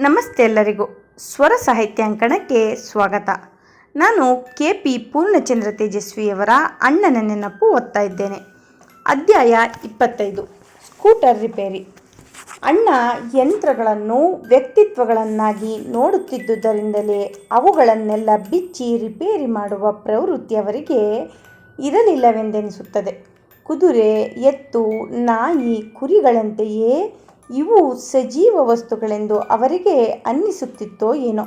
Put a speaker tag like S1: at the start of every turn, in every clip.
S1: ನಮಸ್ತೆ ಎಲ್ಲರಿಗೂ. ಸ್ವರ ಸಾಹಿತ್ಯಾಂಕಣಕ್ಕೆ ಸ್ವಾಗತ. ನಾನು ಕೆ ಪಿ ಪೂರ್ಣಚಂದ್ರ ತೇಜಸ್ವಿಯವರ ಅಣ್ಣನ ನೆನಪು ಓದ್ತಾ ಇದ್ದೇನೆ. ಅಧ್ಯಾಯ ಇಪ್ಪತ್ತೈದು. ಸ್ಕೂಟರ್ ರಿಪೇರಿ. ಅಣ್ಣ ಯಂತ್ರಗಳನ್ನು ವ್ಯಕ್ತಿತ್ವಗಳನ್ನಾಗಿ ನೋಡುತ್ತಿದ್ದುದರಿಂದಲೇ ಅವುಗಳನ್ನೆಲ್ಲ ಬಿಚ್ಚಿ ರಿಪೇರಿ ಮಾಡುವ ಪ್ರವೃತ್ತಿ ಅವರಿಗೆ ಇರಲಿಲ್ಲವೆಂದೆನಿಸುತ್ತದೆ. ಕುದುರೆ, ಎತ್ತು, ನಾಯಿ, ಕುರಿಗಳಂತೆಯೇ ಇವು ಸಜೀವ ವಸ್ತುಗಳೆಂದು ಅವರಿಗೆ ಅನ್ನಿಸುತ್ತಿತ್ತೋ ಏನೋ.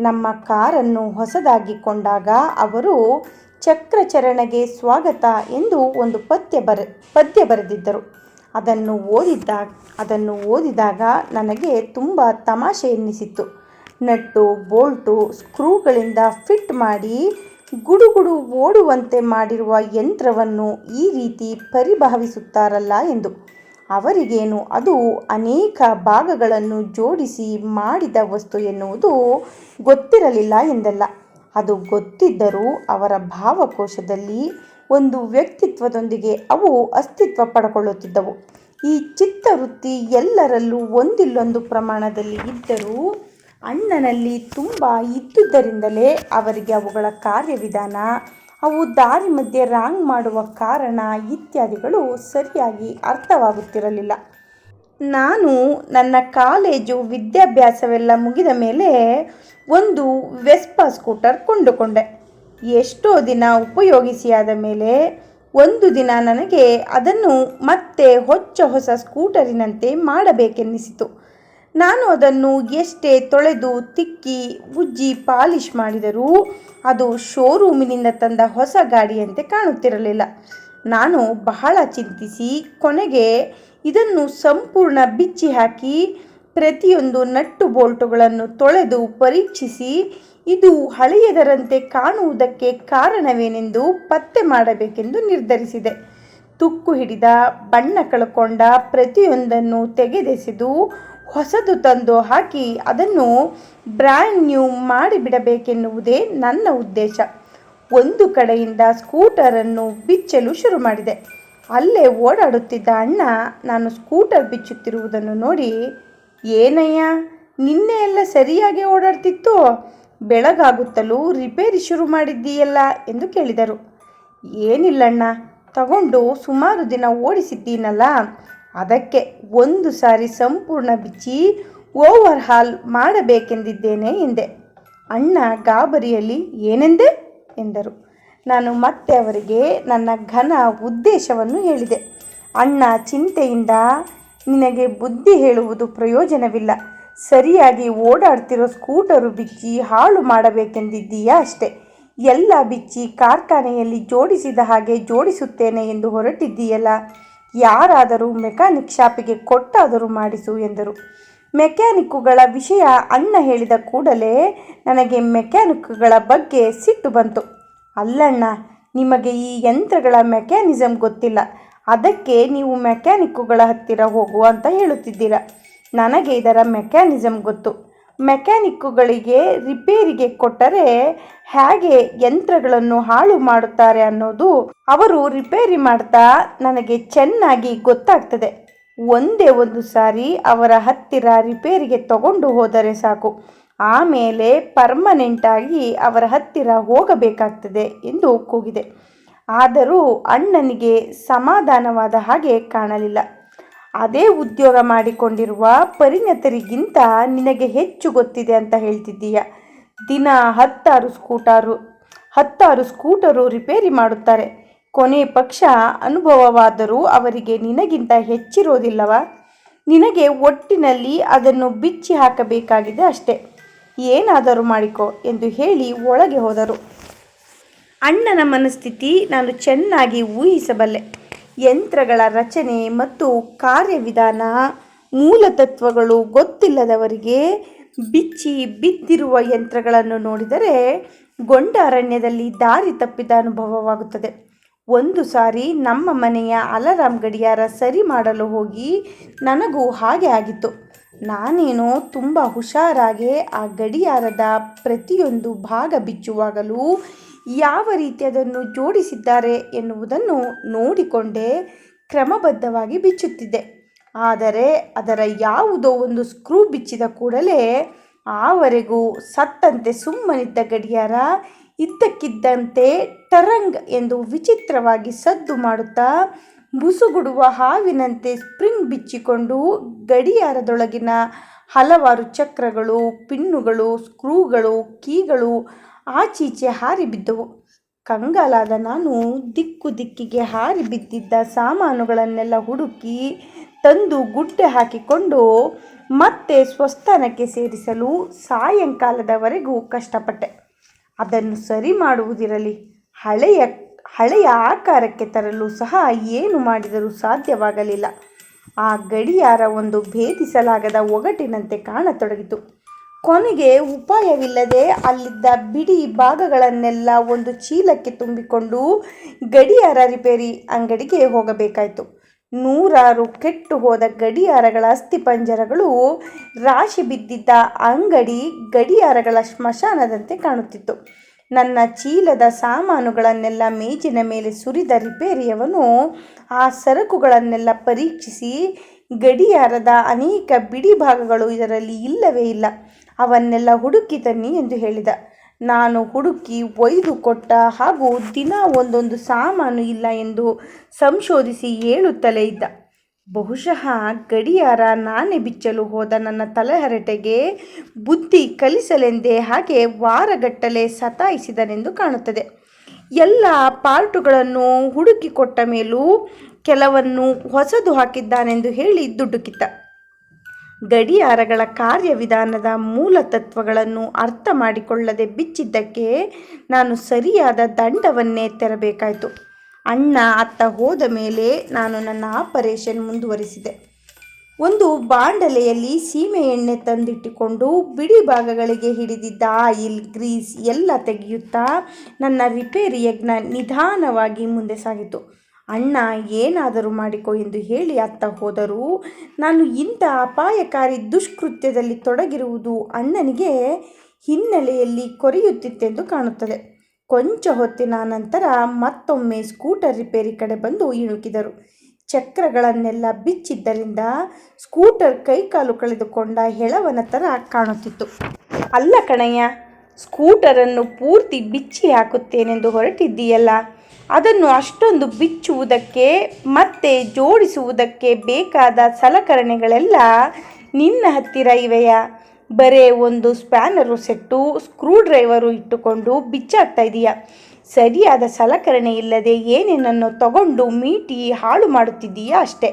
S1: ನಮ್ಮ ಕಾರನ್ನು ಹೊಸದಾಗಿ ಕೊಂಡಾಗ ಅವರು ಚಕ್ರಚರಣಗೆ ಸ್ವಾಗತ ಎಂದು ಒಂದು ಪದ್ಯ ಬರ, ಪದ್ಯ ಬರೆದಿದ್ದರು. ಅದನ್ನು ಓದಿದ್ದಾಗ, ಅದನ್ನು ಓದಿದಾಗ ನನಗೆ ತುಂಬ ತಮಾಷೆ ಎನ್ನಿಸಿತ್ತು. ನಟ್ಟು, ಬೋಲ್ಟು, ಸ್ಕ್ರೂಗಳಿಂದ ಫಿಟ್ ಮಾಡಿ ಗುಡುಗುಡು ಓಡುವಂತೆ ಮಾಡಿರುವ ಯಂತ್ರವನ್ನು ಈ ರೀತಿ ಪರಿಭಾವಿಸುತ್ತಾರಲ್ಲ ಎಂದು. ಅವರಿಗೇನು? ಅದು ಅನೇಕ ಭಾಗಗಳನ್ನು ಜೋಡಿಸಿ ಮಾಡಿದ ವಸ್ತು ಎನ್ನುವುದು ಗೊತ್ತಿರಲಿಲ್ಲ ಎಂದಲ್ಲ. ಅದು ಗೊತ್ತಿದ್ದರೂ ಅವರ ಭಾವಕೋಶದಲ್ಲಿ ಒಂದು ವ್ಯಕ್ತಿತ್ವದೊಂದಿಗೆ ಅವು ಅಸ್ತಿತ್ವ ಪಡ್ಕೊಳ್ಳುತ್ತಿದ್ದವು. ಈ ಚಿತ್ತವೃತ್ತಿ ಎಲ್ಲರಲ್ಲೂ ಒಂದಿಲ್ಲೊಂದು ಪ್ರಮಾಣದಲ್ಲಿ ಇದ್ದರೂ ಅಣ್ಣನಲ್ಲಿ ತುಂಬ ಇದ್ದುದರಿಂದಲೇ ಅವರಿಗೆ ಅವುಗಳ ಕಾರ್ಯವಿಧಾನ ಅವು ದಾರಿ ಮಧ್ಯೆ ರಾಂಗ್ ಮಾಡುವ ಕಾರಣ ಇತ್ಯಾದಿಗಳು ಸರಿಯಾಗಿ ಅರ್ಥವಾಗುತ್ತಿರಲಿಲ್ಲ. ನಾನು ನನ್ನ ಕಾಲೇಜು ವಿದ್ಯಾಭ್ಯಾಸವೆಲ್ಲ ಮುಗಿದ ಮೇಲೆ ಒಂದು ವೆಸ್ಪಾ ಸ್ಕೂಟರ್ ಕೊಂಡುಕೊಂಡೆ. ಎಷ್ಟೋ ದಿನ ಉಪಯೋಗಿಸಿಯಾದ ಮೇಲೆ ಒಂದು ದಿನ ನನಗೆ ಅದನ್ನು ಮತ್ತೆ ಹೊಚ್ಚ ಹೊಸ ಸ್ಕೂಟರಿನಂತೆ ಮಾಡಬೇಕೆನ್ನಿಸಿತು. ನಾನು ಅದನ್ನು ಎಷ್ಟೇ ತೊಳೆದು ತಿಕ್ಕಿ, ಉಜ್ಜಿ, ಪಾಲಿಶ್ ಮಾಡಿದರೂ ಅದು ಶೋರೂಮಿನಿಂದ ತಂದ ಹೊಸ ಗಾಡಿಯಂತೆ ಕಾಣುತ್ತಿರಲಿಲ್ಲ. ನಾನು ಬಹಳ ಚಿಂತಿಸಿ ಕೊನೆಗೆ ಇದನ್ನು ಸಂಪೂರ್ಣ ಬಿಚ್ಚಿ ಹಾಕಿ ಪ್ರತಿಯೊಂದು ನಟ್ಟು ಬೋಲ್ಟುಗಳನ್ನು ತೊಳೆದು ಪರೀಕ್ಷಿಸಿ, ಇದು ಹಳೆಯದರಂತೆ ಕಾಣುವುದಕ್ಕೆ ಕಾರಣವೇನೆಂದು ಪತ್ತೆ ಮಾಡಬೇಕೆಂದು ನಿರ್ಧರಿಸಿದೆ. ತುಕ್ಕು ಹಿಡಿದ, ಬಣ್ಣ ಕಳ್ಕೊಂಡ ಪ್ರತಿಯೊಂದನ್ನು ತೆಗೆದೆಸೆದು ಹೊಸದು ತಂದು ಹಾಕಿ ಅದನ್ನು ಬ್ರ್ಯಾಂಡ್ ನ್ಯೂ ಮಾಡಿಬಿಡಬೇಕೆನ್ನುವುದೇ ನನ್ನ ಉದ್ದೇಶ. ಒಂದು ಕಡೆಯಿಂದ ಸ್ಕೂಟರನ್ನು ಬಿಚ್ಚಲು ಶುರು ಮಾಡಿದೆ. ಅಲ್ಲೇ ಓಡಾಡುತ್ತಿದ್ದ ಅಣ್ಣ ನಾನು ಸ್ಕೂಟರ್ ಬಿಚ್ಚುತ್ತಿರುವುದನ್ನು ನೋಡಿ, ಏನಯ್ಯ, ನಿನ್ನೆ ಎಲ್ಲ ಸರಿಯಾಗಿ ಓಡಾಡ್ತಿತ್ತು? ಬೆಳಗಾಗುತ್ತಲೂ ರಿಪೇರಿ ಶುರು ಮಾಡಿದ್ದೀಯಲ್ಲ? ಎಂದು ಕೇಳಿದರು. ಏನಿಲ್ಲಣ್ಣ, ತಗೊಂಡು ಸುಮಾರು ದಿನ ಓಡಿಸಿದ್ದೀನಲ್ಲ ಅದಕ್ಕೆ ಒಂದು ಸಾರಿ ಸಂಪೂರ್ಣ ಬಿಚ್ಚಿ ಓವರ್ ಹಾಲ್ ಮಾಡಬೇಕೆಂದಿದ್ದೇನೆ ಎಂದೆ. ಅಣ್ಣ ಗಾಬರಿಯಲ್ಲಿ ಏನೆಂದೆ? ಎಂದರು. ನಾನು ಮತ್ತೆ ಅವರಿಗೆ ನನ್ನ ಘನ ಉದ್ದೇಶವನ್ನು ಹೇಳಿದೆ. ಅಣ್ಣ ಚಿಂತೆಯಿಂದ ನಿನಗೆ ಬುದ್ಧಿ ಹೇಳುವುದು ಪ್ರಯೋಜನವಿಲ್ಲ. ಸರಿಯಾಗಿ ಓಡಾಡ್ತಿರೋ ಸ್ಕೂಟರು ಬಿಚ್ಚಿ ಹಾಳು ಮಾಡಬೇಕೆಂದಿದ್ದೀಯಾ ಅಷ್ಟೆ. ಎಲ್ಲ ಬಿಚ್ಚಿ ಕಾರ್ಖಾನೆಯಲ್ಲಿ ಜೋಡಿಸಿದ ಹಾಗೆ ಜೋಡಿಸುತ್ತೇನೆ ಎಂದು ಹೊರಟಿದ್ದೀಯಲ್ಲ. ಯಾರಾದರೂ ಮೆಕ್ಯಾನಿಕ್ ಶಾಪಿಗೆ ಕೊಟ್ಟಾದರೂ ಮಾಡಿಸು ಎಂದರು. ಮೆಕ್ಯಾನಿಕ್ಕುಗಳ ವಿಷಯ ಅಣ್ಣ ಹೇಳಿದ ಕೂಡಲೇ ನನಗೆ ಮೆಕ್ಯಾನಿಕ್ಗಳ ಬಗ್ಗೆ ಸಿಟ್ಟು ಬಂತು. ಅಲ್ಲಣ್ಣ, ನಿಮಗೆ ಈ ಯಂತ್ರಗಳ ಮೆಕ್ಯಾನಿಸಮ್ ಗೊತ್ತಿಲ್ಲ. ಅದಕ್ಕೆ ನೀವು ಮೆಕ್ಯಾನಿಕ್ಕುಗಳ ಹತ್ತಿರ ಹೋಗು ಅಂತ ಹೇಳುತ್ತಿದ್ದೀರ. ನನಗೆ ಇದರ ಮೆಕ್ಯಾನಿಸಮ್ ಗೊತ್ತು. ಮೆಕ್ಯಾನಿಕ್ಕುಗಳಿಗೆ ರಿಪೇರಿಗೆ ಕೊಟ್ಟರೆ ಹೇಗೆ ಯಂತ್ರಗಳನ್ನು ಹಾಳು ಮಾಡುತ್ತಾರೆ ಅನ್ನೋದು ಅವರು ರಿಪೇರಿ ಮಾಡ್ತಾ ನನಗೆ ಚೆನ್ನಾಗಿ ಗೊತ್ತಾಗ್ತದೆ. ಒಂದೇ ಒಂದು ಸಾರಿ ಅವರ ಹತ್ತಿರ ರಿಪೇರಿಗೆ ತಗೊಂಡು ಹೋದರೆ ಸಾಕು. ಆಮೇಲೆ ಪರ್ಮನೆಂಟಾಗಿ ಅವರ ಹತ್ತಿರ ಹೋಗಬೇಕಾಗ್ತದೆ ಎಂದು ಕೂಗಿದೆ. ಆದರೂ ಅಣ್ಣನಿಗೆ ಸಮಾಧಾನವಾದ ಹಾಗೆ ಕಾಣಲಿಲ್ಲ. ಅದೇ ಉದ್ಯೋಗ ಮಾಡಿಕೊಂಡಿರುವ ಪರಿಣತರಿಗಿಂತ ನಿನಗೆ ಹೆಚ್ಚು ಗೊತ್ತಿದೆ ಅಂತ ಹೇಳ್ತಿದ್ದೀಯ. ದಿನ ಹತ್ತಾರು ಸ್ಕೂಟರು ಹತ್ತಾರು ಸ್ಕೂಟರು ರಿಪೇರಿ ಮಾಡುತ್ತಾರೆ. ಕೊನೆ ಪಕ್ಷ ಅನುಭವವಾದರೂ ಅವರಿಗೆ ನಿನಗಿಂತ ಹೆಚ್ಚಿರೋದಿಲ್ಲವ? ನಿನಗೆ ಒಟ್ಟಿನಲ್ಲಿ ಅದನ್ನು ಬಿಚ್ಚಿ ಹಾಕಬೇಕಾಗಿದೆ ಅಷ್ಟೆ. ಏನಾದರೂ ಮಾಡಿಕೊ ಎಂದು ಹೇಳಿ ಒಳಗೆ ಹೋದರು. ಅಣ್ಣನ ಮನಸ್ಥಿತಿ ನಾನು ಚೆನ್ನಾಗಿ ಊಹಿಸಬಲ್ಲೆ. ಯಂತ್ರಗಳ ರಚನೆ ಮತ್ತು ಕಾರ್ಯವಿಧಾನ ಮೂಲತತ್ವಗಳು ಗೊತ್ತಿಲ್ಲದವರಿಗೆ ಬಿಚ್ಚಿ ಬಿದ್ದಿರುವ ಯಂತ್ರಗಳನ್ನು ನೋಡಿದರೆ ಗೊಂಡ ಅರಣ್ಯದಲ್ಲಿ ದಾರಿ ತಪ್ಪಿದ ಅನುಭವವಾಗುತ್ತದೆ. ಒಂದು ಸಾರಿ ನಮ್ಮ ಮನೆಯ ಅಲಾರಾಮ್ ಗಡಿಯಾರ ಸರಿ ಮಾಡಲು ಹೋಗಿ ನನಗೂ ಹಾಗೆ ಆಗಿತ್ತು. ನಾನೇನೋ ತುಂಬ ಹುಷಾರಾಗಿ ಆ ಗಡಿಯಾರದ ಪ್ರತಿಯೊಂದು ಭಾಗ ಬಿಚ್ಚುವಾಗಲೂ ಯಾವ ರೀತಿ ಅದನ್ನು ಜೋಡಿಸಿದ್ದಾರೆ ಎನ್ನುವುದನ್ನು ನೋಡಿಕೊಂಡೇ ಕ್ರಮಬದ್ಧವಾಗಿ ಬಿಚ್ಚುತ್ತಿದ್ದೆ. ಆದರೆ ಅದರ ಯಾವುದೋ ಒಂದು ಸ್ಕ್ರೂ ಬಿಚ್ಚಿದ ಕೂಡಲೇ ಆವರೆಗೂ ಸತ್ತಂತೆ ಸುಮ್ಮನಿದ್ದ ಗಡಿಯಾರ ಇದ್ದಕ್ಕಿದ್ದಂತೆ ಟರಂಗ್ ಎಂದು ವಿಚಿತ್ರವಾಗಿ ಸದ್ದು ಮಾಡುತ್ತಾ ಬುಸುಗುಡುವ ಹಾವಿನಂತೆ ಸ್ಪ್ರಿಂಗ್ ಬಿಚ್ಚಿಕೊಂಡು ಗಡಿಯಾರದೊಳಗಿನ ಹಲವಾರು ಚಕ್ರಗಳು, ಪಿನ್ನುಗಳು, ಸ್ಕ್ರೂಗಳು, ಕೀಗಳು ಆಚೀಚೆ ಹಾರಿ ಬಿದ್ದವು. ಕಂಗಾಲಾದ ನಾನು ದಿಕ್ಕು ದಿಕ್ಕಿಗೆ ಹಾರಿ ಬಿದ್ದಿದ್ದ ಸಾಮಾನುಗಳನ್ನೆಲ್ಲ ಹುಡುಕಿ ತಂದು ಗುಡ್ಡೆ ಹಾಕಿಕೊಂಡು ಮತ್ತೆ ಸ್ವಸ್ಥಾನಕ್ಕೆ ಸೇರಿಸಲು ಸಾಯಂಕಾಲದವರೆಗೂ ಕಷ್ಟಪಟ್ಟೆ. ಅದನ್ನು ಸರಿ ಮಾಡುವುದಿರಲಿ. ಹಳೆಯ ಹಳೆಯ ಆಕಾರಕ್ಕೆ ತರಲು ಸಹ ಏನು ಮಾಡಿದರೂ ಸಾಧ್ಯವಾಗಲಿಲ್ಲ. ಆ ಗಡಿಯಾರ ಒಂದು ಭೇದಿಸಲಾಗದ ಒಗಟಿನಂತೆ ಕಾಣತೊಡಗಿತು. ಕೊನೆಗೆ ಉಪಾಯವಿಲ್ಲದೆ ಅಲ್ಲಿದ್ದ ಬಿಡಿ ಭಾಗಗಳನ್ನೆಲ್ಲ ಒಂದು ಚೀಲಕ್ಕೆ ತುಂಬಿಕೊಂಡು ಗಡಿಯಾರ ರಿಪೇರಿ ಅಂಗಡಿಗೆ ಹೋಗಬೇಕಾಯಿತು. ನೂರಾರು ಕೆಟ್ಟು ಹೋದ ಗಡಿಯಾರಗಳ ಅಸ್ಥಿಪಂಜರಗಳು ರಾಶಿ ಬಿದ್ದಿದ್ದ ಅಂಗಡಿ ಗಡಿಯಾರಗಳ ಸ್ಮಶಾನದಂತೆ ಕಾಣುತ್ತಿತ್ತು. ನನ್ನ ಚೀಲದ ಸಾಮಾನುಗಳನ್ನೆಲ್ಲ ಮೇಜಿನ ಮೇಲೆ ಸುರಿದ ರಿಪೇರಿಯವನು ಆ ಸರಕುಗಳನ್ನೆಲ್ಲ ಪರೀಕ್ಷಿಸಿ ಗಡಿಯಾರದ ಅನೇಕ ಬಿಡಿ ಭಾಗಗಳು ಇದರಲ್ಲಿ ಇಲ್ಲವೇ ಇಲ್ಲ. ಅವನ್ನೆಲ್ಲ ಹುಡುಕಿ ತನ್ನಿ ಎಂದು ಹೇಳಿದ. ನಾನು ಹುಡುಕಿ ಒಯ್ದು ಕೊಟ್ಟ ಹಾಗೂ ದಿನ ಒಂದೊಂದು ಸಾಮಾನು ಇಲ್ಲ ಎಂದು ಸಂಶೋಧಿಸಿ ಹೇಳುತ್ತಲೇ ಇದ್ದ. ಬಹುಶಃ ಗಡಿಯಾರ ನಾನೇ ಬಿಚ್ಚಲು ಹೋದ ನನ್ನ ತಲೆಹರಟೆಗೆ ಬುದ್ಧಿ ಕಲಿಸಲೆಂದೇ ಹಾಗೆ ವಾರಗಟ್ಟಲೆ ಸತಾಯಿಸಿದನೆಂದು ಕಾಣುತ್ತದೆ. ಎಲ್ಲ ಪಾರ್ಟುಗಳನ್ನು ಹುಡುಕಿಕೊಟ್ಟ ಮೇಲೂ ಕೆಲವನ್ನು ಹೊಸದು ಹಾಕಿದ್ದಾನೆಂದು ಹೇಳಿ ದುಡ್ಡು ಕಿತ್ತ. ಗಡಿಯಾರಗಳ ಕಾರ್ಯವಿಧಾನದ ಮೂಲ ತತ್ವಗಳನ್ನು ಅರ್ಥ ಮಾಡಿಕೊಳ್ಳದೆ ಬಿಚ್ಚಿದ್ದಕ್ಕೆ ನಾನು ಸರಿಯಾದ ದಂಡವನ್ನೇ ತೆರಬೇಕಾಯಿತು. ಅಣ್ಣ ಅತ್ತ ಹೋದ ಮೇಲೆ ನಾನು ನನ್ನ ಆಪರೇಷನ್ ಮುಂದುವರಿಸಿದೆ. ಒಂದು ಬಾಂಡಲೆಯಲ್ಲಿ ಸೀಮೆ ಎಣ್ಣೆ ತಂದಿಟ್ಟುಕೊಂಡು ಬಿಡಿ ಭಾಗಗಳಿಗೆ ಹಿಡಿದಿದ್ದ ಆಯಿಲ್, ಗ್ರೀಸ್ ಎಲ್ಲ ತೆಗೆಯುತ್ತಾ ನನ್ನ ರಿಪೇರಿ ಯಜ್ಞ ನಿಧಾನವಾಗಿ ಮುಂದೆ ಸಾಗಿತು. ಅಣ್ಣ, ಏನಾದರೂ ಮಾಡಿಕೊ ಎಂದು ಹೇಳಿ ಅತ್ತ ಹೋದರೂ. ನಾನು ಇಂಥ ಅಪಾಯಕಾರಿ ದುಷ್ಕೃತ್ಯದಲ್ಲಿ ತೊಡಗಿರುವುದು ಅಣ್ಣನಿಗೆ ಹಿನ್ನೆಲೆಯಲ್ಲಿ ಕೊರೆಯುತ್ತಿತ್ತೆಂದು ಕಾಣುತ್ತದೆ. ಕೊಂಚ ಹೊತ್ತಿನ ನಂತರ ಮತ್ತೊಮ್ಮೆ ಸ್ಕೂಟರ್ ರಿಪೇರಿ ಕಡೆ ಬಂದು ಇಣುಕಿದರು. ಚಕ್ರಗಳನ್ನೆಲ್ಲ ಬಿಚ್ಚಿದ್ದರಿಂದ ಸ್ಕೂಟರ್ ಕೈಕಾಲು ಕಳೆದುಕೊಂಡ ಹೆಳವನ ಥರ ಕಾಣುತ್ತಿತ್ತು. ಅಲ್ಲ ಕಣಯ್ಯ, ಸ್ಕೂಟರನ್ನು ಪೂರ್ತಿ ಬಿಚ್ಚಿ ಹಾಕುತ್ತೇನೆಂದು ಹೊರಟಿದ್ದೀಯಲ್ಲ. ಅದನ್ನು ಅಷ್ಟೊಂದು ಬಿಚ್ಚುವುದಕ್ಕೆ ಮತ್ತೆ ಜೋಡಿಸುವುದಕ್ಕೆ ಬೇಕಾದ ಸಲಕರಣೆಗಳೆಲ್ಲ ನಿನ್ನ ಹತ್ತಿರ ಇವೆಯಾ? ಬರೇ ಒಂದು ಸ್ಪ್ಯಾನರು ಸೆಟ್ಟು ಸ್ಕ್ರೂ ಡ್ರೈವರು ಇಟ್ಟುಕೊಂಡು ಬಿಚ್ಚಾಗ್ತಾ ಇದೀಯ? ಸರಿಯಾದ ಸಲಕರಣೆ ಇಲ್ಲದೆ ಏನೇನನ್ನು ತಗೊಂಡು ಮೀಟಿ ಹಾಳು ಮಾಡುತ್ತಿದ್ದೀಯಾ ಅಷ್ಟೆ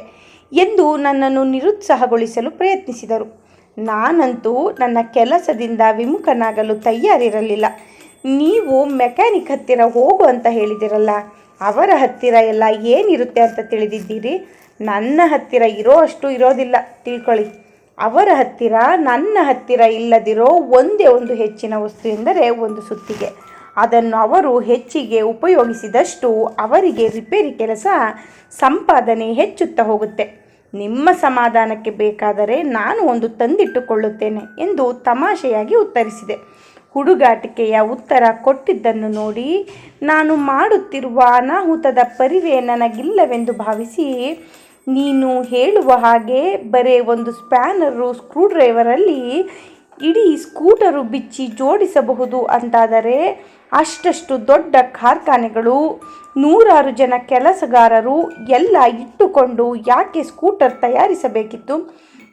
S1: ಎಂದು ನನ್ನನ್ನು ನಿರುತ್ಸಾಹಗೊಳಿಸಲು ಪ್ರಯತ್ನಿಸಿದರು. ನಾನಂತೂ ನನ್ನ ಕೆಲಸದಿಂದ ವಿಮುಖನಾಗಲು ತಯಾರಿರಲಿಲ್ಲ. ನೀವು ಮೆಕ್ಯಾನಿಕ್ ಹತ್ತಿರ ಹೋಗು ಅಂತ ಹೇಳಿದಿರಲ್ಲ, ಅವರ ಹತ್ತಿರ ಎಲ್ಲ ಏನಿರುತ್ತೆ ಅಂತ ತಿಳಿದಿದ್ದೀರಿ? ನನ್ನ ಹತ್ತಿರ ಇರೋ ಅಷ್ಟು ಇರೋದಿಲ್ಲ, ತಿಳ್ಕೊಳ್ಳಿ. ಅವರ ಹತ್ತಿರ, ನನ್ನ ಹತ್ತಿರ ಇಲ್ಲದಿರೋ ಒಂದೇ ಒಂದು ಹೆಚ್ಚಿನ ವಸ್ತು ಎಂದರೆ ಒಂದು ಸುತ್ತಿಗೆ. ಅದನ್ನು ಅವರು ಹೆಚ್ಚಿಗೆ ಉಪಯೋಗಿಸಿದಷ್ಟು ಅವರಿಗೆ ರಿಪೇರಿ ಕೆಲಸ, ಸಂಪಾದನೆ ಹೆಚ್ಚುತ್ತಾ ಹೋಗುತ್ತೆ. ನಿಮ್ಮ ಸಮಾಧಾನಕ್ಕೆ ಬೇಕಾದರೆ ನಾನು ಒಂದು ತಂದಿಟ್ಟುಕೊಳ್ಳುತ್ತೇನೆ ಎಂದು ತಮಾಷೆಯಾಗಿ ಉತ್ತರಿಸಿದೆ. ಹುಡುಗಾಟಿಕೆಯ ಉತ್ತರ ಕೊಟ್ಟಿದ್ದನ್ನು ನೋಡಿ, ನಾನು ಮಾಡುತ್ತಿರುವ ಅನಾಹುತದ ಪರಿವೆ ನನಗಿಲ್ಲವೆಂದು ಭಾವಿಸಿ, ನೀನು ಹೇಳುವ ಹಾಗೆ ಬರೇ ಒಂದು ಸ್ಪ್ಯಾನರು ಸ್ಕ್ರೂಡ್ರೈವರಲ್ಲಿ ಇಡೀ ಸ್ಕೂಟರು ಬಿಚ್ಚಿ ಜೋಡಿಸಬಹುದು ಅಂತಾದರೆ, ಅಷ್ಟಷ್ಟು ದೊಡ್ಡ ಕಾರ್ಖಾನೆಗಳು, ನೂರಾರು ಜನ ಕೆಲಸಗಾರರು ಎಲ್ಲ ಇಟ್ಟುಕೊಂಡು ಯಾಕೆ ಸ್ಕೂಟರ್ ತಯಾರಿಸಬೇಕಿತ್ತು?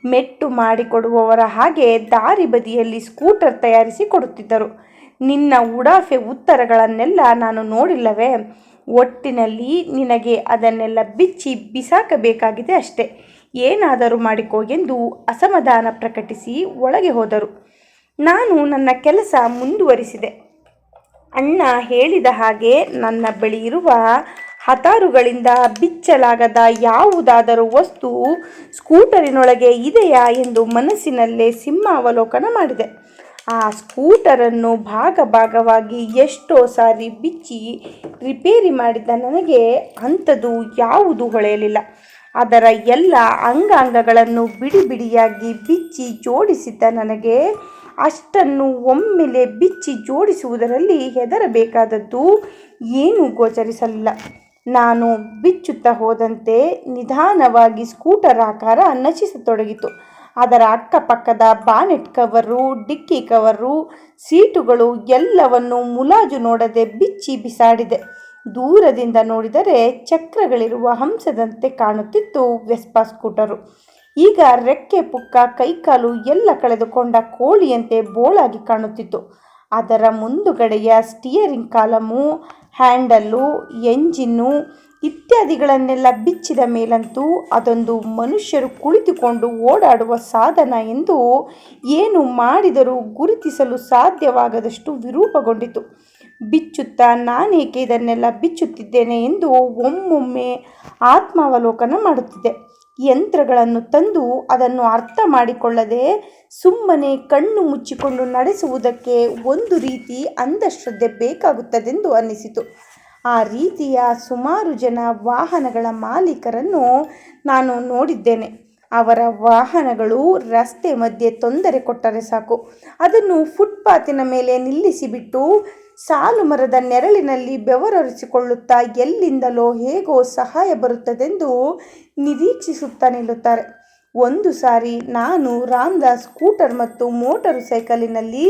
S1: ಮೆಟ್ಟು ಮಾಡಿಕೊಡುವವರ ಹಾಗೆ ದಾರಿ ಬದಿಯಲ್ಲಿ ಸ್ಕೂಟರ್ ತಯಾರಿಸಿ ಕೊಡುತ್ತಿದ್ದರು. ನಿನ್ನ ಉಡಾಫೆ ಉತ್ತರಗಳನ್ನೆಲ್ಲ ನಾನು ನೋಡಿಲ್ಲವೇ? ಒಟ್ಟಿನಲ್ಲಿ ನಿನಗೆ ಅದನ್ನೆಲ್ಲ ಬಿಚ್ಚಿ ಬಿಸಾಕಬೇಕಾಗಿದೆ ಅಷ್ಟೆ. ಏನಾದರೂ ಮಾಡಿಕೋ ಎಂದು ಅಸಮಾಧಾನ ಪ್ರಕಟಿಸಿ ಒಳಗೆ ಹೋದರು. ನಾನು ನನ್ನ ಕೆಲಸ ಮುಂದುವರಿಸಿದೆ. ಅಣ್ಣ ಹೇಳಿದ ಹಾಗೆ ನನ್ನ ಬಳಿ ಇರುವ ಹತಾರುಗಳಿಂದ ಬಿಚ್ಚಲಾಗದ ಯಾವುದಾದರೂ ವಸ್ತು ಸ್ಕೂಟರಿನೊಳಗೆ ಇದೆಯಾ ಎಂದು ಮನಸ್ಸಿನಲ್ಲೇ ಸಿಂಹಾವಲೋಕನ ಮಾಡಿದೆ. ಆ ಸ್ಕೂಟರನ್ನು ಭಾಗ ಭಾಗವಾಗಿ ಎಷ್ಟೋ ಸಾರಿ ಬಿಚ್ಚಿ ರಿಪೇರಿ ಮಾಡಿದ ನನಗೆ ಅಂಥದ್ದು ಯಾವುದು ಹೊಳೆಯಲಿಲ್ಲ. ಅದರ ಎಲ್ಲ ಅಂಗಾಂಗಗಳನ್ನು ಬಿಡಿ ಬಿಡಿಯಾಗಿ ಬಿಚ್ಚಿ ಜೋಡಿಸಿದ್ದ ನನಗೆ ಅಷ್ಟನ್ನು ಒಮ್ಮೆಲೆ ಬಿಚ್ಚಿ ಜೋಡಿಸುವುದರಲ್ಲಿ ಹೆದರಬೇಕಾದದ್ದು ಏನೂ ಗೋಚರಿಸಲಿಲ್ಲ. ನಾನು ಬಿಚ್ಚುತ್ತಾ ಹೋದಂತೆ ನಿಧಾನವಾಗಿ ಸ್ಕೂಟರ್ ಆಕಾರ ನಶಿಸತೊಡಗಿತು ಅದರ ಅಕ್ಕಪಕ್ಕದ ಬಾನೆಟ್ ಕವರು, ಡಿಕ್ಕಿ ಕವರು, ಸೀಟುಗಳು ಎಲ್ಲವನ್ನು ಮುಲಾಜು ನೋಡದೆ ಬಿಚ್ಚಿ ಬಿಸಾಡಿದೆ. ದೂರದಿಂದ ನೋಡಿದರೆ ಚಕ್ರಗಳಿರುವ ಹಂಸದಂತೆ ಕಾಣುತ್ತಿತ್ತು ವೆಸ್ಪಾ ಸ್ಕೂಟರು. ಈಗ ರೆಕ್ಕೆ ಪುಕ್ಕ, ಕೈಕಾಲು ಎಲ್ಲ ಕಳೆದುಕೊಂಡ ಕೋಳಿಯಂತೆ ಬೋಳಾಗಿ ಕಾಣುತ್ತಿತ್ತು. ಅದರ ಮುಂದುಗಡೆಯ ಸ್ಟಿಯರಿಂಗ್ ಕಾಲಮು ಹ್ಯಾಂಡಲ್ಲು, ಎಂಜಿನ್ನು ಇತ್ಯಾದಿಗಳನ್ನೆಲ್ಲ ಬಿಚ್ಚಿದ ಮೇಲಂತೂ ಅದೊಂದು ಮನುಷ್ಯರು ಕುಳಿತುಕೊಂಡು ಓಡಾಡುವ ಸಾಧನ ಎಂದು ಏನು ಮಾಡಿದರೂ ಗುರುತಿಸಲು ಸಾಧ್ಯವಾಗದಷ್ಟು ವಿರೂಪಗೊಂಡಿತು. ಬಿಚ್ಚುತ್ತಾ ನಾನೇಕೆ ಇದನ್ನೆಲ್ಲ ಬಿಚ್ಚುತ್ತಿದ್ದೇನೆ ಎಂದು ಒಮ್ಮೊಮ್ಮೆ ಆತ್ಮಾವಲೋಕನ ಮಾಡುತ್ತಿದ್ದೆ. ಯಂತ್ರಗಳನ್ನು ತಂದು ಅದನ್ನು ಅರ್ಥ ಮಾಡಿಕೊಳ್ಳದೆ ಸುಮ್ಮನೆ ಕಣ್ಣು ಮುಚ್ಚಿಕೊಂಡು ನಡೆಸುವುದಕ್ಕೆ ಒಂದು ರೀತಿ ಅಂಧಶ್ರದ್ಧೆ ಬೇಕಾಗುತ್ತದೆಂದು ಅನ್ನಿಸಿತು. ಆ ರೀತಿಯ ಸುಮಾರು ಜನ ವಾಹನಗಳ ಮಾಲೀಕರನ್ನು ನಾನು ನೋಡಿದ್ದೇನೆ. ಅವರ ವಾಹನಗಳು ರಸ್ತೆ ಮಧ್ಯೆ ತೊಂದರೆ ಕೊಟ್ಟರೆ ಸಾಕು. ಅದನ್ನು ಫುಟ್ಪಾತಿನ ಮೇಲೆ ನಿಲ್ಲಿಸಿಬಿಟ್ಟು ಸಾಲು ಮರದ ನೆರಳಿನಲ್ಲಿ ಬೆವರರಿಸಿಕೊಳ್ಳುತ್ತಾ ಎಲ್ಲಿಂದಲೋ ಹೇಗೋ ಸಹಾಯ ಬರುತ್ತದೆಂದು ನಿರೀಕ್ಷಿಸುತ್ತಾ ನಿಲ್ಲುತ್ತಾರೆ. ಒಂದು ಸಾರಿ ನಾನು ರಾಮದಾಸ್ ಸ್ಕೂಟರ್ ಮತ್ತು ಮೋಟರ್ ಸೈಕಲಿನಲ್ಲಿ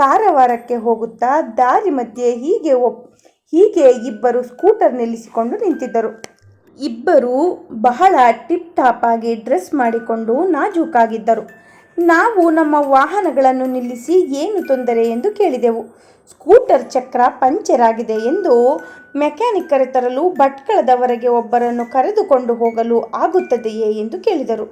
S1: ಕಾರವಾರಕ್ಕೆ ಹೋಗುತ್ತಾ ದಾರಿ ಮಧ್ಯೆ ಹೀಗೆ ಒಪ್, ಹೀಗೆ ಇಬ್ಬರು ಸ್ಕೂಟರ್ ನಿಲ್ಲಿಸಿಕೊಂಡು ನಿಂತಿದ್ದರು. ಇಬ್ಬರು ಬಹಳ ಟಿಪ್ ಟಾಪ್ ಆಗಿ ಡ್ರೆಸ್ ಮಾಡಿಕೊಂಡು ನಾಜೂಕಾಗಿದ್ದರು. ನಾವು ನಮ್ಮ ವಾಹನಗಳನ್ನು ನಿಲ್ಲಿಸಿ ಏನು ತೊಂದರೆ ಎಂದು ಕೇಳಿದೆವು. ಸ್ಕೂಟರ್ ಚಕ್ರ ಪಂಚರ್ ಆಗಿದೆ ಎಂದು ಮೆಕ್ಯಾನಿಕ್ ಕರೆತರಲು ಭಟ್ಕಳದವರೆಗೆ ಒಬ್ಬರನ್ನು ಕರೆದುಕೊಂಡು ಹೋಗಲು ಆಗುತ್ತದೆಯೇ ಎಂದು ಕೇಳಿದರು.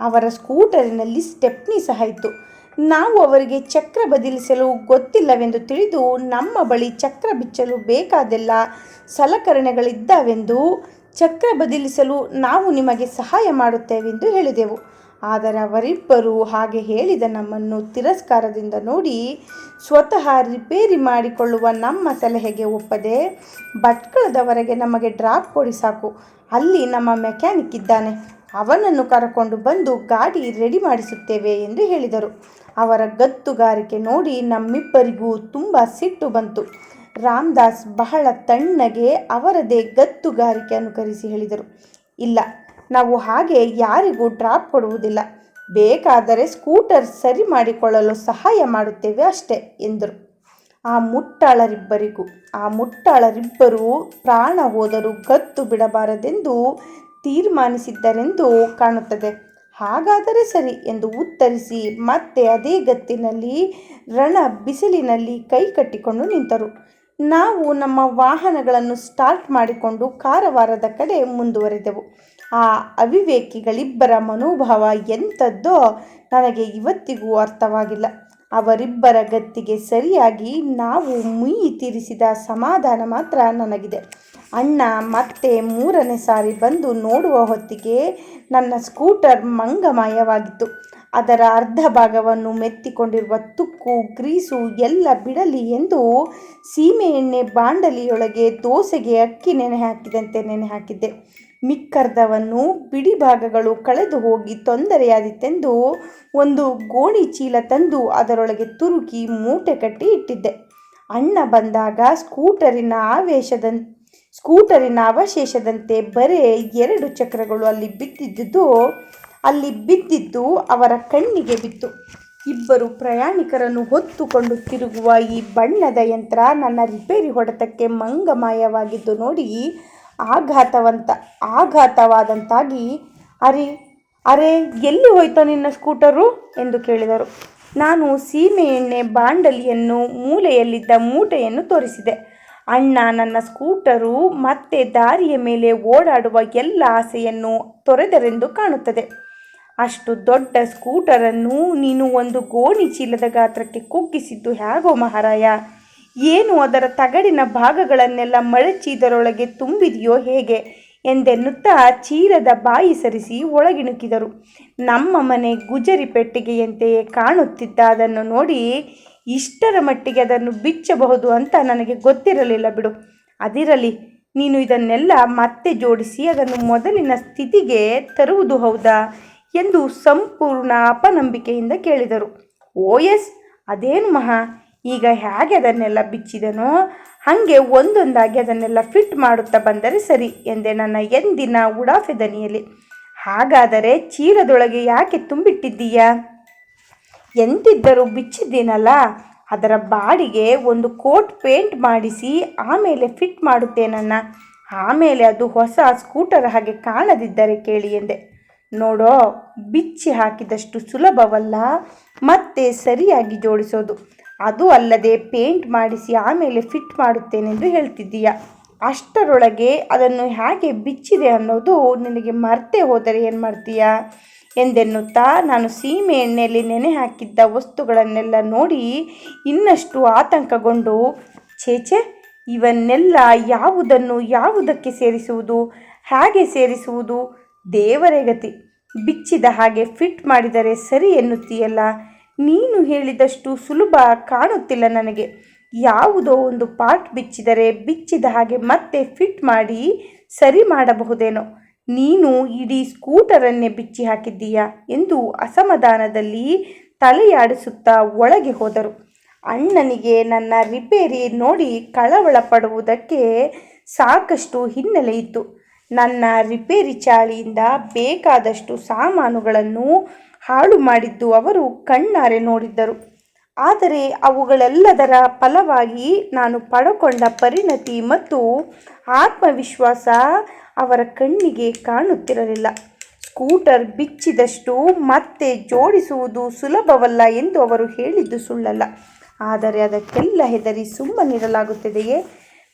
S1: ಅವರ ಸ್ಕೂಟರಿನಲ್ಲಿ ಸ್ಟೆಪ್ನಿ ಸಹ ಇತ್ತು. ನಾವು ಅವರಿಗೆ ಚಕ್ರ ಬದಲಿಸಲು ಗೊತ್ತಿಲ್ಲವೆಂದು ತಿಳಿದು ನಮ್ಮ ಬಳಿ ಚಕ್ರ ಬಿಚ್ಚಲು ಬೇಕಾದೆಲ್ಲ ಸಲಕರಣೆಗಳಿದ್ದಾವೆಂದು ಚಕ್ರ ಬದಲಿಸಲು ನಾವು ನಿಮಗೆ ಸಹಾಯ ಮಾಡುತ್ತೇವೆಂದು ಹೇಳಿದೆವು. ಆದರೆ ಅವರಿಬ್ಬರು ಹಾಗೆ ಹೇಳಿದ ನಮ್ಮನ್ನು ತಿರಸ್ಕಾರದಿಂದ ನೋಡಿ ಸ್ವತಃ ರಿಪೇರಿ ಮಾಡಿಕೊಳ್ಳುವ ನಮ್ಮ ಸಲಹೆಗೆ ಒಪ್ಪದೆ ಭಟ್ಕಳದವರೆಗೆ ನಮಗೆ ಡ್ರಾಪ್ ಕೊಡಿ ಸಾಕು. ಅಲ್ಲಿ ನಮ್ಮ ಮೆಕ್ಯಾನಿಕ್ ಇದ್ದಾನೆ. ಅವನನ್ನು ಕರಕೊಂಡು ಬಂದು ಗಾಡಿ ರೆಡಿ ಮಾಡಿಸುತ್ತೇವೆ ಎಂದು ಹೇಳಿದರು. ಅವರ ಗತ್ತುಗಾರಿಕೆ ನೋಡಿ ನಮ್ಮಿಬ್ಬರಿಗೂ ತುಂಬ ಸಿಟ್ಟು ಬಂತು. ರಾಮದಾಸ್ ಬಹಳ ತಣ್ಣಗೆ ಅವರದೇ ಗತ್ತುಗಾರಿಕೆ ಅನುಕರಿಸಿ ಹೇಳಿದರು. ಇಲ್ಲ ನಾವು ಹಾಗೆ ಯಾರಿಗೂ ಡ್ರಾಪ್ ಕೊಡುವುದಿಲ್ಲ. ಬೇಕಾದರೆ ಸ್ಕೂಟರ್ ಸರಿ ಮಾಡಿಕೊಳ್ಳಲು ಸಹಾಯ ಮಾಡುತ್ತೇವೆ ಅಷ್ಟೇ ಎಂದರು. ಆ ಮುಟ್ಟಾಳರಿಬ್ಬರಿಗೂ, ಆ ಮುಟ್ಟಾಳರಿಬ್ಬರು ಪ್ರಾಣ ಹೋದರೂ ಗತ್ತು ಬಿಡಬಾರದೆಂದು ತೀರ್ಮಾನಿಸಿದ್ದರೆಂದು ಕಾಣುತ್ತದೆ. ಹಾಗಾದರೆ ಸರಿ ಎಂದು ಉತ್ತರಿಸಿ ಮತ್ತೆ ಅದೇ ಗತ್ತಿನಲ್ಲಿ ರಣ ಬಿಸಿಲಿನಲ್ಲಿ ಕೈ ಕಟ್ಟಿಕೊಂಡು ನಿಂತರು. ನಾವು ನಮ್ಮ ವಾಹನಗಳನ್ನು ಸ್ಟಾರ್ಟ್ ಮಾಡಿಕೊಂಡು ಕಾರವಾರದ ಕಡೆ ಮುಂದುವರೆದೆವು. ಆ ಅವಿವೇಕಿಗಳಿಬ್ಬರ ಮನೋಭಾವ ಎಂಥದ್ದೋ ನನಗೆ ಇವತ್ತಿಗೂ ಅರ್ಥವಾಗಿಲ್ಲ. ಅವರಿಬ್ಬರ ಗತ್ತಿಗೆ ಸರಿಯಾಗಿ ನಾವು ಮುಯಿ ತೀರಿಸಿದ ಸಮಾಧಾನ ಮಾತ್ರ ನನಗಿದೆ. ಅಣ್ಣ ಮತ್ತೆ ಮೂರನೇ ಸಾರಿ ಬಂದು ನೋಡುವ ಹೊತ್ತಿಗೆ ನನ್ನ ಸ್ಕೂಟರ್ ಮಂಗಮಯವಾಗಿತ್ತು. ಅದರ ಅರ್ಧ ಭಾಗವನ್ನು ಮೆತ್ತಿಕೊಂಡಿರುವ ತುಕ್ಕು, ಗ್ರೀಸು ಎಲ್ಲ ಬಿಡಲಿ ಎಂದು ಸೀಮೆ ಎಣ್ಣೆ ಬಾಂಡಲಿಯೊಳಗೆ ದೋಸೆಗೆ ಅಕ್ಕಿ ನೆನೆ ಹಾಕಿದಂತೆ ನೆನೆ ಹಾಕಿದ್ದೆ ಮಿಕ್ಕರ್ಧವನ್ನು ಬಿಡಿ ಭಾಗಗಳು ಕಳೆದು ಹೋಗಿ ತೊಂದರೆಯಾದಿತ್ತೆಂದು ಒಂದು ಗೋಣಿ ಚೀಲ ತಂದು ಅದರೊಳಗೆ ತುರುಕಿ ಮೂಟೆ ಕಟ್ಟಿ ಇಟ್ಟಿದ್ದೆ. ಅಣ್ಣ ಬಂದಾಗ ಸ್ಕೂಟರಿನ ಆವೇಶದ, ಸ್ಕೂಟರಿನ ಅವಶೇಷದಂತೆ ಬರೇ ಎರಡು ಚಕ್ರಗಳು ಅಲ್ಲಿ ಬಿದ್ದಿದ್ದುದು ಅಲ್ಲಿ ಬಿದ್ದಿದ್ದು ಅವರ ಕಣ್ಣಿಗೆ ಬಿತ್ತು. ಇಬ್ಬರು ಪ್ರಯಾಣಿಕರನ್ನು ಹೊತ್ತುಕೊಂಡು ತಿರುಗುವ ಈ ಬಣ್ಣದ ಯಂತ್ರ ನನ್ನ ರಿಪೇರಿ ಹೊಡೆತಕ್ಕೆ ಮಂಗಮಾಯವಾಗಿದ್ದು ನೋಡಿ ಆಘಾತವಂತ, ಆಘಾತವಾದಂತಾಗಿ ಅರೆ ಅರೆ, ಎಲ್ಲಿ ಹೋಯ್ತೋ ನಿನ್ನ ಸ್ಕೂಟರು? ಎಂದು ಕೇಳಿದರು. ನಾನು ಸೀಮೆ ಎಣ್ಣೆ ಬಾಂಡಲಿಯನ್ನು ಮೂಲೆಯಲ್ಲಿದ್ದ ಮೂಟೆಯನ್ನು ತೋರಿಸಿದೆ. ಅಣ್ಣ, ನನ್ನ ಸ್ಕೂಟರು ಮತ್ತೆ ದಾರಿಯ ಮೇಲೆ ಓಡಾಡುವ ಎಲ್ಲ ಆಸೆಯನ್ನು ತೊರೆದರೆಂದು ಕಾಣುತ್ತದೆ. ಅಷ್ಟು ದೊಡ್ಡ ಸ್ಕೂಟರನ್ನು ನೀನು ಒಂದು ಗೋಣಿ ಚೀಲದ ಗಾತ್ರಕ್ಕೆ ಕುಗ್ಗಿಸಿದ್ದು ಹೇಗೋ ಮಹಾರಾಯ? ಏನು ಅದರ ತಗಡಿನ ಭಾಗಗಳನ್ನೆಲ್ಲ ಮಳೆಚೀದರೊಳಗೆ ತುಂಬಿದೆಯೋ ಹೇಗೆ ಎಂದೆನ್ನುತ್ತಾ ಚೀಲದ ಬಾಯಿ ಸರಿಸಿ ಒಳಗಿಣುಕಿದರು. ನಮ್ಮ ಮನೆ ಗುಜರಿ ಪೆಟ್ಟಿಗೆಯಂತೆಯೇ ಕಾಣುತ್ತಿದ್ದ ಅದನ್ನು ನೋಡಿ ಇಷ್ಟರ ಮಟ್ಟಿಗೆ ಅದನ್ನು ಬಿಚ್ಚಬಹುದು ಅಂತ ನನಗೆ ಗೊತ್ತಿರಲಿಲ್ಲ ಬಿಡು. ಅದಿರಲಿ, ನೀನು ಇದನ್ನೆಲ್ಲ ಮತ್ತೆ ಜೋಡಿಸಿ ಅದನ್ನು ಮೊದಲಿನ ಸ್ಥಿತಿಗೆ ತರುವುದು ಹೌದಾ ಎಂದು ಸಂಪೂರ್ಣ ಅಪನಂಬಿಕೆಯಿಂದ ಕೇಳಿದರು. ಓ ಎಸ್, ಅದೇನು ಮಹಾ? ಈಗ ಹೇಗೆ ಅದನ್ನೆಲ್ಲ ಬಿಚ್ಚಿದನೋ ಹಾಗೆ ಒಂದೊಂದಾಗಿ ಅದನ್ನೆಲ್ಲ ಫಿಟ್ ಮಾಡುತ್ತಾ ಬಂದರೆ ಸರಿ ಎಂದೆ ನನ್ನ ಎಂದಿನ ಉಡಾಫೆ ದನಿಯಲ್ಲಿ. ಹಾಗಾದರೆ ಚೀಲದೊಳಗೆ ಯಾಕೆ ತುಂಬಿಟ್ಟಿದ್ದೀಯಾ? ಎಂತಿದ್ದರೂ ಬಿಚ್ಚಿದ್ದೀನಲ್ಲ, ಅದರ ಬಾಡಿಗೆ ಒಂದು ಕೋಟ್ ಪೇಂಟ್ ಮಾಡಿಸಿ ಆಮೇಲೆ ಫಿಟ್ ಮಾಡುತ್ತೇನನ್ನ ಆಮೇಲೆ ಅದು ಹೊಸ ಸ್ಕೂಟರ್ ಹಾಗೆ ಕಾಣದಿದ್ದರೆ ಕೇಳಿ ಎಂದೆ. ನೋಡೋ, ಬಿಚ್ಚಿ ಹಾಕಿದಷ್ಟು ಸುಲಭವಲ್ಲ, ಮತ್ತೆ ಸರಿಯಾಗಿ ಜೋಡಿಸೋದು. ಅದು ಅಲ್ಲದೆ ಪೇಂಟ್ ಮಾಡಿಸಿ ಆಮೇಲೆ ಫಿಟ್ ಮಾಡುತ್ತೇನೆಂದು ಹೇಳ್ತಿದ್ದೀಯ? ಅಷ್ಟರೊಳಗೆ ಅದನ್ನು ಹೇಗೆ ಬಿಚ್ಚಿದೆ ಅನ್ನೋದು ನಿನಗೆ ಮರ್ತೇ ಹೋದರೆ ಏನು ಮಾಡ್ತೀಯಾ? ಎಂದೆನ್ನುತ್ತಾ, ನಾನು ಸೀಮೆ ಎಣ್ಣೆಯಲ್ಲಿ ನೆನೆ ಹಾಕಿದ್ದ ವಸ್ತುಗಳನ್ನೆಲ್ಲ ನೋಡಿ ಇನ್ನಷ್ಟು ಆತಂಕಗೊಂಡು ಛೇಚೆ ಇವನ್ನೆಲ್ಲ ಯಾವುದನ್ನು ಯಾವುದಕ್ಕೆ ಸೇರಿಸುವುದು? ಹೇಗೆ ಸೇರಿಸುವುದು? ದೇವರೇ ಗತಿ. ಬಿಚ್ಚಿದ ಹಾಗೆ ಫಿಟ್ ಮಾಡಿದರೆ ಸರಿ ಎನ್ನುತ್ತೀಯಲ್ಲ. ನೀನು ಹೇಳಿದಷ್ಟು ಸುಲಭ ಕಾಣುತ್ತಿಲ್ಲ ನನಗೆ. ಯಾವುದೋ ಒಂದು ಪಾರ್ಟ್ ಬಿಚ್ಚಿದರೆ ಬಿಚ್ಚಿದ ಹಾಗೆ ಮತ್ತೆ ಫಿಟ್ ಮಾಡಿ ಸರಿ ಮಾಡಬಹುದೇನೋ. ನೀನು ಇಡೀ ಸ್ಕೂಟರನ್ನೇ ಬಿಚ್ಚಿ ಹಾಕಿದ್ದೀಯಾ ಎಂದು ಅಸಮಾಧಾನದಲ್ಲಿ ತಲೆಯಾಡಿಸುತ್ತಾ ಒಳಗೆ ಹೋದರು. ಅಣ್ಣನಿಗೆ ನನ್ನ ರಿಪೇರಿ ನೋಡಿ ಕಳವಳ ಪಡುವುದಕ್ಕೆ ಸಾಕಷ್ಟು ಹಿನ್ನೆಲೆ ಇತ್ತು. ನನ್ನ ರಿಪೇರಿ ಚಾಳಿಯಿಂದ ಬೇಕಾದಷ್ಟು ಸಾಮಾನುಗಳನ್ನು ಹಾಳು ಮಾಡಿದ್ದು ಅವರು ಕಣ್ಣಾರೆ ನೋಡಿದ್ದರು. ಆದರೆ ಅವುಗಳೆಲ್ಲದರ ಫಲವಾಗಿ ನಾನು ಪಡಕೊಂಡ ಪರಿಣತಿ ಮತ್ತು ಆತ್ಮವಿಶ್ವಾಸ ಅವರ ಕಣ್ಣಿಗೆ ಕಾಣುತ್ತಿರಲಿಲ್ಲ. ಸ್ಕೂಟರ್ ಬಿಚ್ಚಿದಷ್ಟು ಮತ್ತೆ ಜೋಡಿಸುವುದು ಸುಲಭವಲ್ಲ ಎಂದು ಅವರು ಹೇಳಿದ್ದು ಸುಳ್ಳಲ್ಲ. ಆದರೆ ಅದಕ್ಕೆಲ್ಲ ಹೆದರಿ ಸುಮ್ಮನಿರಲಾಗುತ್ತದೆಯೇ?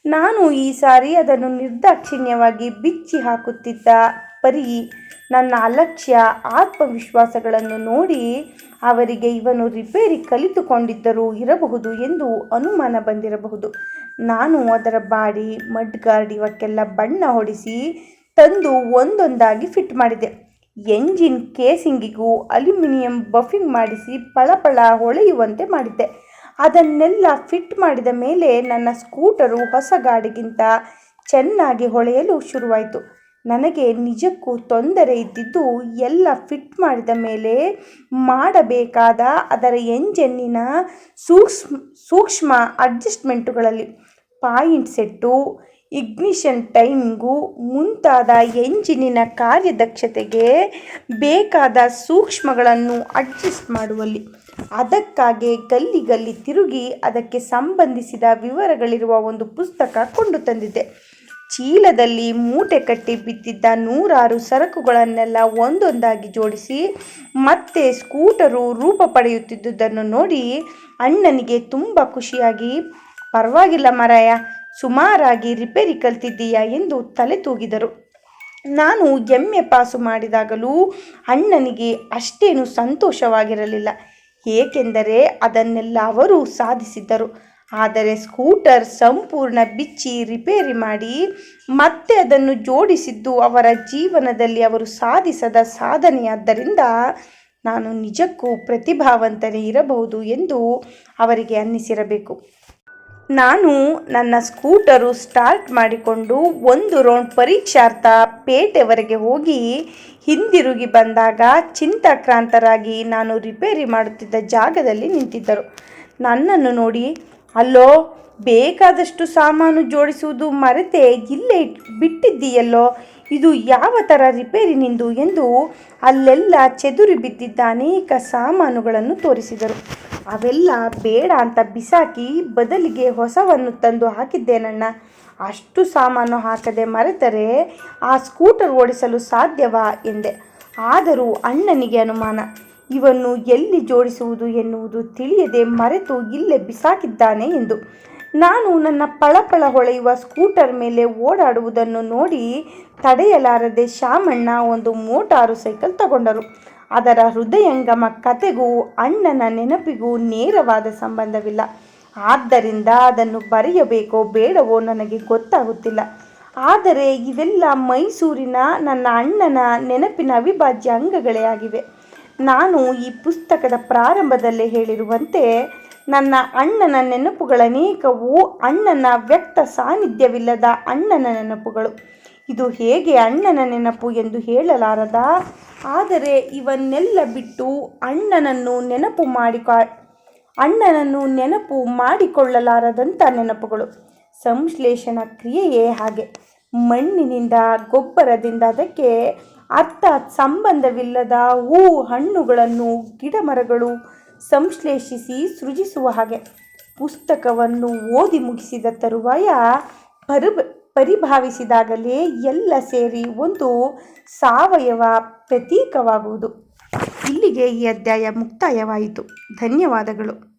S1: ನಾನು ಈ ಸಾರಿ ಅದನ್ನು ನಿರ್ದಾಕ್ಷಿಣ್ಯವಾಗಿ ಬಿಚ್ಚಿ ಹಾಕುತ್ತಿದ್ದ ಪರಿ ನನ್ನ ಅಲಕ್ಷ್ಯ ಆತ್ಮವಿಶ್ವಾಸಗಳನ್ನು ನೋಡಿ ಅವರಿಗೆ ಇವನು ರಿಪೇರಿ ಕಲಿತುಕೊಂಡಿದ್ದರೂ ಇರಬಹುದು ಎಂದು ಅನುಮಾನ ಬಂದಿರಬಹುದು. ನಾನು ಅದರ ಬಾಡಿ ಮಡ್ಗಾರ್ಡ್ ಇವಕ್ಕೆಲ್ಲ ಬಣ್ಣ ಹೊಡಿಸಿ ತಂದು ಒಂದೊಂದಾಗಿ ಫಿಟ್ ಮಾಡಿದೆ. ಎಂಜಿನ್ ಕೇಸಿಂಗಿಗೂ ಅಲ್ಯೂಮಿನಿಯಂ ಬಫಿಂಗ್ ಮಾಡಿಸಿ ಪಳಪಳ ಹೊಳೆಯುವಂತೆ ಮಾಡಿದ್ದೆ. ಅದನ್ನೆಲ್ಲ ಫಿಟ್ ಮಾಡಿದ ಮೇಲೆ ನನ್ನ ಸ್ಕೂಟರು ಹೊಸ ಗಾಡಿಗಿಂತ ಚೆನ್ನಾಗಿ ಹೊಳೆಯಲು ಶುರುವಾಯಿತು. ನನಗೆ ನಿಜಕ್ಕೂ ತೊಂದರೆ ಇದ್ದಿದ್ದು ಎಲ್ಲ ಫಿಟ್ ಮಾಡಿದ ಮೇಲೆ ಮಾಡಬೇಕಾದ ಅದರ ಎಂಜನ್ನಿನ ಸೂಕ್ಷ್ಮ ಸೂಕ್ಷ್ಮ ಅಡ್ಜಸ್ಟ್ಮೆಂಟುಗಳಲ್ಲಿ ಪಾಯಿಂಟ್ ಸೆಟ್ಟು, ಇಗ್ನಿಷನ್ ಟೈಮಿಂಗು, ಮುಂತಾದ ಎಂಜಿನಿನ ಕಾರ್ಯದಕ್ಷತೆಗೆ ಬೇಕಾದ ಸೂಕ್ಷ್ಮಗಳನ್ನು ಅಡ್ಜಸ್ಟ್ ಮಾಡುವಲ್ಲಿ. ಅದಕ್ಕಾಗಿ ಗಲ್ಲಿ ಗಲ್ಲಿ ತಿರುಗಿ ಅದಕ್ಕೆ ಸಂಬಂಧಿಸಿದ ವಿವರಗಳಿರುವ ಒಂದು ಪುಸ್ತಕ ಕೊಂಡು ತಂದಿದ್ದೆ. ಚೀಲದಲ್ಲಿ ಮೂಟೆ ಕಟ್ಟಿ ಬಿದ್ದಿದ್ದ ನೂರಾರು ಸರಕುಗಳನ್ನೆಲ್ಲ ಒಂದೊಂದಾಗಿ ಜೋಡಿಸಿ ಮತ್ತೆ ಸ್ಕೂಟರು ರೂಪ ಪಡೆಯುತ್ತಿದ್ದುದನ್ನು ನೋಡಿ ಅಣ್ಣನಿಗೆ ತುಂಬ ಖುಷಿಯಾಗಿ, ಪರವಾಗಿಲ್ಲ ಮರಾಯ, ಸುಮಾರಾಗಿ ರಿಪೇರಿ ಕಲ್ತಿದ್ದೀಯಾ? ಎಂದು ತಲೆ ತೂಗಿದರು. ನಾನು ಎಮ್ಮೆ ಪಾಸು ಮಾಡಿದಾಗಲೂ ಅಣ್ಣನಿಗೆ ಅಷ್ಟೇನು ಸಂತೋಷವಾಗಿರಲಿಲ್ಲ. ಏಕೆಂದರೆ ಅದನ್ನೆಲ್ಲ ಅವರು ಸಾಧಿಸಿದ್ದರು. ಆದರೆ ಸ್ಕೂಟರ್ ಸಂಪೂರ್ಣ ಬಿಚ್ಚಿ ರಿಪೇರಿ ಮಾಡಿ ಮತ್ತೆ ಅದನ್ನು ಜೋಡಿಸಿದ್ದು ಅವರ ಜೀವನದಲ್ಲಿ ಅವರು ಸಾಧಿಸದ ಸಾಧನೆಯಾದ್ದರಿಂದ ನಾನು ನಿಜಕ್ಕೂ ಪ್ರತಿಭಾವಂತನೇ ಇರಬಹುದು ಎಂದು ಅವರಿಗೆ ಅನ್ನಿಸಿರಬೇಕು. ನಾನು ನನ್ನ ಸ್ಕೂಟರು ಸ್ಟಾರ್ಟ್ ಮಾಡಿಕೊಂಡು ಒಂದು ರೌಂಡ್ ಪರೀಕ್ಷಾರ್ಥ ಪೇಟೆವರೆಗೆ ಹೋಗಿ ಹಿಂದಿರುಗಿ ಬಂದಾಗ ಚಿಂತಾಕ್ರಾಂತರಾಗಿ ನಾನು ರಿಪೇರಿ ಮಾಡುತ್ತಿದ್ದ ಜಾಗದಲ್ಲಿ ನಿಂತಿದ್ದರು. ನನ್ನನ್ನು ನೋಡಿ ಅಲ್ಲೋ, ಬೇಕಾದಷ್ಟು ಸಾಮಾನು ಜೋಡಿಸುವುದು ಮರೆತೆ ಇಲ್ಲೇ ಬಿಟ್ಟಿದ್ದೀಯಲ್ಲೋ, ಇದು ಯಾವ ಥರ ರಿಪೇರಿ ನಿಂದು ಎಂದು ಅಲ್ಲೆಲ್ಲ ಚೆದುರಿ ಬಿದ್ದಿದ್ದ ಅನೇಕ ಸಾಮಾನುಗಳನ್ನು ತೋರಿಸಿದರು. ಅವೆಲ್ಲ ಬೇಡ ಅಂತ ಬಿಸಾಕಿ ಬದಲಿಗೆ ಹೊಸವನ್ನು ತಂದು ಹಾಕಿದ್ದೇನಣ್ಣ ಅಷ್ಟು ಸಾಮಾನು ಹಾಕದೆ ಮರೆತರೆ ಆ ಸ್ಕೂಟರ್ ಓಡಿಸಲು ಸಾಧ್ಯವಾ ಎಂದೆ. ಆದರೂ ಅಣ್ಣನಿಗೆ ಅನುಮಾನ. ಇವನ್ನು ಎಲ್ಲಿ ಜೋಡಿಸುವುದು ಎನ್ನುವುದು ತಿಳಿಯದೆ ಮರೆತು ಇಲ್ಲೇ ಬಿಸಾಕಿದ್ದಾನೆ ಎಂದು. ನಾನು ನನ್ನ ಪಳಪಳ ಹೊಳೆಯುವ ಸ್ಕೂಟರ್ ಮೇಲೆ ಓಡಾಡುವುದನ್ನು ನೋಡಿ ತಡೆಯಲಾರದೆ ಶಾಮಣ್ಣ ಒಂದು ಮೋಟಾರು ಸೈಕಲ್ ತಗೊಂಡರು. ಅದರ ಹೃದಯಂಗಮ ಕತೆಗೂ ಅಣ್ಣನ ನೆನಪಿಗೂ ನೇರವಾದ ಸಂಬಂಧವಿಲ್ಲ. ಆದ್ದರಿಂದ ಅದನ್ನು ಬರೆಯಬೇಕೋ ಬೇಡವೋ ನನಗೆ ಗೊತ್ತಾಗುತ್ತಿಲ್ಲ. ಆದರೆ ಇವೆಲ್ಲ ಮೈಸೂರಿನ ನನ್ನ ಅಣ್ಣನ ನೆನಪಿನ ಅವಿಭಾಜ್ಯ ಅಂಗಗಳೇ ಆಗಿವೆ. ನಾನು ಈ ಪುಸ್ತಕದ ಪ್ರಾರಂಭದಲ್ಲೇ ಹೇಳಿರುವಂತೆ ನನ್ನ ಅಣ್ಣನ ನೆನಪುಗಳನೇಕವು ಅಣ್ಣನ ವ್ಯಕ್ತ ಸಾನ್ನಿಧ್ಯವಿಲ್ಲದ ಅಣ್ಣನ ನೆನಪುಗಳು. ಇದು ಹೇಗೆ ಅಣ್ಣನ ನೆನಪು ಎಂದು ಹೇಳಲಾರದ? ಆದರೆ ಇವನ್ನೆಲ್ಲ ಬಿಟ್ಟು ಅಣ್ಣನನ್ನು ನೆನಪು ಮಾಡಿಕೊ, ಅಣ್ಣನನ್ನು ನೆನಪು ಮಾಡಿಕೊಳ್ಳಲಾರದಂಥ ನೆನಪುಗಳು. ಸಂಶ್ಲೇಷಣ ಕ್ರಿಯೆಯೇ ಹಾಗೆ. ಮಣ್ಣಿನಿಂದ, ಗೊಬ್ಬರದಿಂದ, ಅದಕ್ಕೆ ಅರ್ಥ ಸಂಬಂಧವಿಲ್ಲದ ಹೂ ಹಣ್ಣುಗಳನ್ನು ಗಿಡಮರಗಳು ಸಂಶ್ಲೇಷಿಸಿ ಸೃಜಿಸುವ ಹಾಗೆ. ಪುಸ್ತಕವನ್ನು ಓದಿ ಮುಗಿಸಿದ ತರುವಾಯ ಪರಿಭ, ಪರಿಭಾವಿಸಿದಾಗಲೇ ಎಲ್ಲ ಸೇರಿ ಒಂದು ಸಾವಯವ ಪ್ರತೀಕವಾಗುವುದು. ಇಲ್ಲಿಗೆ ಈ ಅಧ್ಯಾಯ ಮುಕ್ತಾಯವಾಯಿತು. ಧನ್ಯವಾದಗಳು.